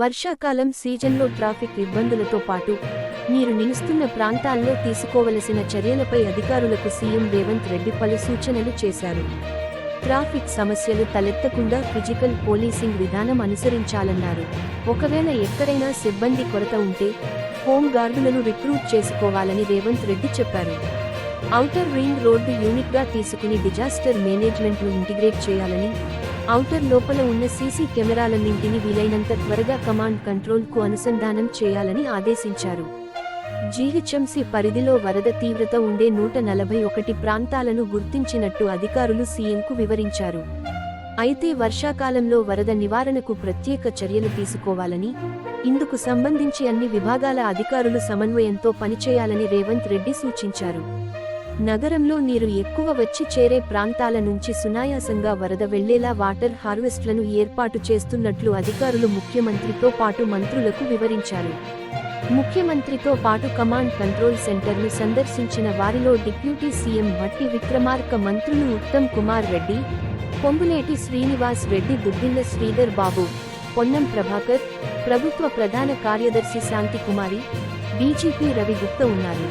వర్షాకాలం సీజన్లో ట్రాఫిక్ ఇబ్బందులతో పాటు మీరు నిలుస్తున్న ప్రాంతాల్లో తీసుకోవలసిన చర్యలపై అధికారులకు సీఎం రేవంత్ రెడ్డి పలు సూచనలు చేశారు. ట్రాఫిక్ సమస్యలు తలెత్తకుండా ఫిజికల్ పోలీసింగ్ విధానం అనుసరించాలన్నారు. ఒకవేళ ఎక్కడైనా సిబ్బంది కొరత ఉంటే హోం గార్డులను రిక్రూట్ చేసుకోవాలని రేవంత్ రెడ్డి చెప్పారు. అవుటర్ రింగ్ రోడ్డు యూనిట్గా తీసుకుని డిజాస్టర్ మేనేజ్మెంట్ను ఇంటిగ్రేట్ చేయాలని ఔటర్ లోపల ఉన్న సీసీ కెమెరాలన్నింటినీ వీలైనంత త్వరగా కమాండ్ కంట్రోల్కు అనుసంధానం చేయాలని ఆదేశించారు. జీహెచ్ఎంసీ పరిధిలో వరద తీవ్రత ఉండే నూట నలభై ఒకటి ప్రాంతాలను గుర్తించినట్టు అధికారులు సీఎంకు వివరించారు. అయితే వర్షాకాలంలో వరద నివారణకు ప్రత్యేక చర్యలు తీసుకోవాలని ఇందుకు సంబంధించి అన్ని విభాగాల అధికారులు సమన్వయంతో పనిచేయాలని రేవంత్ రెడ్డి సూచించారు. నగరంలో నీరు ఎక్కువ వచ్చి చేరే ప్రాంతాల నుంచి సునాయాసంగా వరద వెళ్ళేలా వాటర్ హార్వెస్ట్లను ఏర్పాటు చేస్తున్నట్లు అధికారులు ముఖ్యమంత్రితో పాటు మంత్రులకు వివరించారు. ముఖ్యమంత్రితో పాటు కమాండ్ కంట్రోల్ సెంటర్ను సందర్శించిన వారిలో డిప్యూటీ సీఎం భట్టి విక్రమార్క మంత్రులు ఉత్తమ్ కుమార్ రెడ్డి పొంగులేటి శ్రీనివాస్ రెడ్డి దుద్దిల్ల శ్రీధర్ బాబు పొన్నం ప్రభాకర్ ప్రభుత్వ ప్రధాన కార్యదర్శి శాంతికుమారి డీజీపీ రవి గుప్త ఉన్నారు.